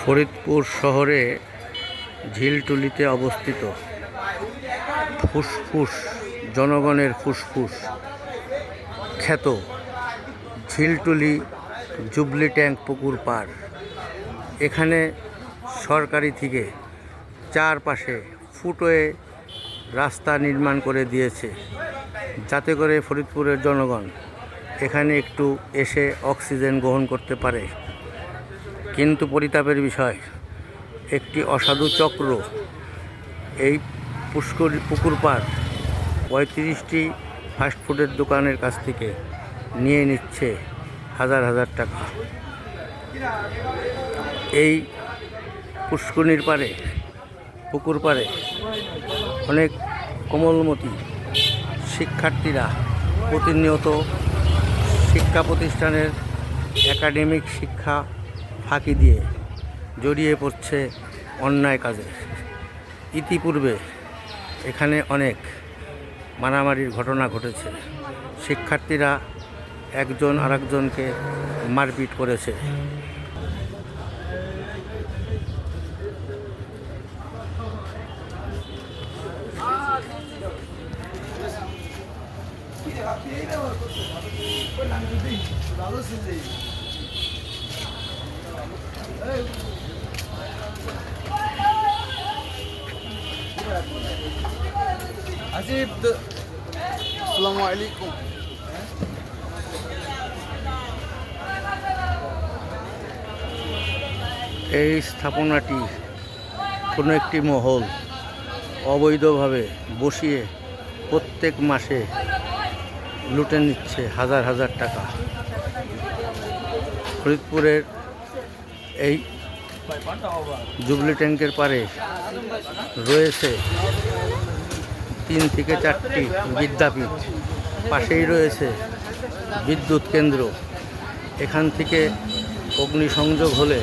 ফরিদপুর শহরে ঝিলটুলিতে অবস্থিত ফুসফুস, জনগণের ফুসফুস খ্যাত ঝিলটুলি জুবলি ট্যাঙ্ক পুকুর পার। এখানে সরকারি থেকে চারপাশে ফুটওয়ে রাস্তা নির্মাণ করে দিয়েছে। যাতে করে ফরিদপুরের জনগণ এখানে একটু এসে অক্সিজেন গ্রহণ করতে পারে। কিন্তু পরিতাপের বিষয়, একটি অসাধু চক্র, এই পুষ্কর পুকুর পাড় পঁয়ত্রিশটি ফাস্টফুডের দোকানের কাছ থেকে নিয়ে নিচ্ছে হাজার হাজার টাকা। এই পুষ্করণীর পারে, পুকুর পাড়ে অনেক কোমলমতি শিক্ষার্থীরা প্রতিনিয়ত শিক্ষা প্রতিষ্ঠানের একাডেমিক শিক্ষা ফাঁকি দিয়ে জড়িয়ে পড়ছে অন্যায় কাজে। ইতিপূর্বে এখানে অনেক মারামারির ঘটনা ঘটেছে। শিক্ষার্থীরা একজন আরেকজনকে মারপিট করেছে। এই স্থাপনাটি কোনো একটি মহল অবৈধভাবে বসিয়ে প্রত্যেক মাসে লুটে নিচ্ছে হাজার হাজার টাকা। ফরিদপুরের এই জুবলি ট্যাঙ্কের পারে রয়েছে তিন থেকে চারটি বিদ্যাপীঠ। পাশেই রয়েছে বিদ্যুৎ কেন্দ্র। এখান থেকে অগ্নিসংযোগ হলে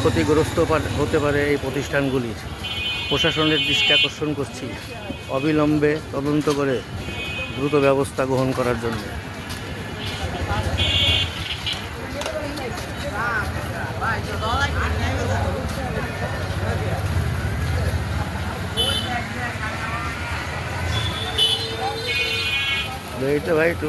ক্ষতিগ্রস্ত হতে পারে এই প্রতিষ্ঠানগুলির প্রশাসনের দৃষ্টি আকর্ষণ করছি। অবিলম্বে তদন্ত করে দ্রুত ব্যবস্থা গ্রহণ করার জন্য। ভাই একটু